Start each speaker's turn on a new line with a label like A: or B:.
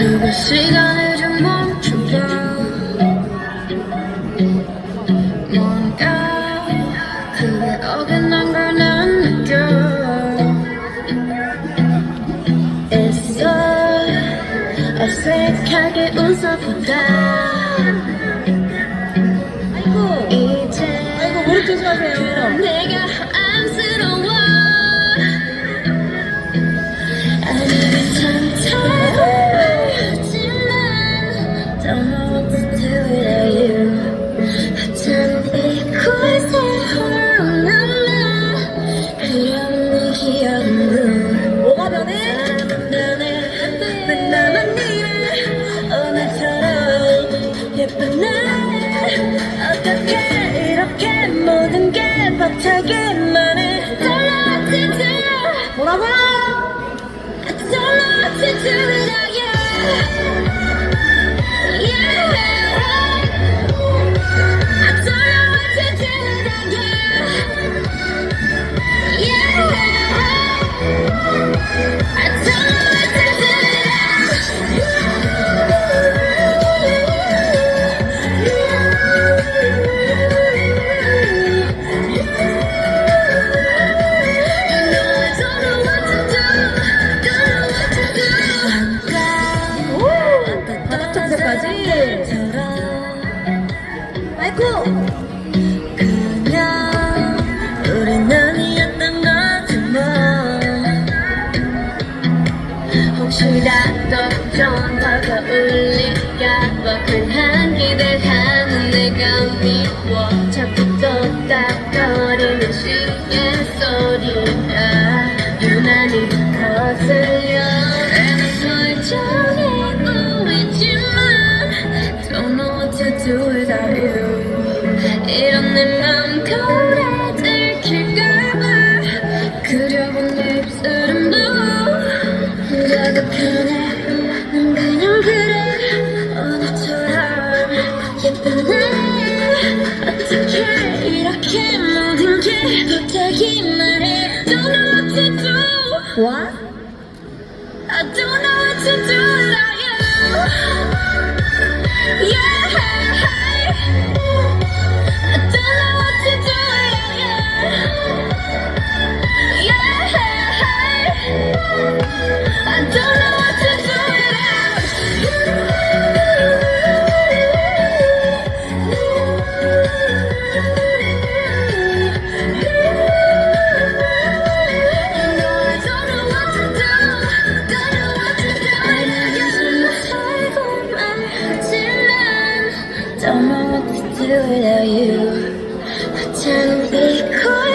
A: 누구 시간을 좀 멈춰봐. 뭔가 그게 어긋난 걸 난 느껴. 애써 어색하게 웃어보다
B: 아이고,
A: 이제
B: 아이고, 무릎 조심하세요.
A: 내가 예쁜 날 어떻게 이렇게 모든 게 벅차기만 해 Don't know what to do
B: 뭐라고?
A: I don't know what to do without 혹시라도 좀 더가 울릴까봐 그한 기대 what? I don't know what to do without you. Don't know what to do without you. 하찮은 이곳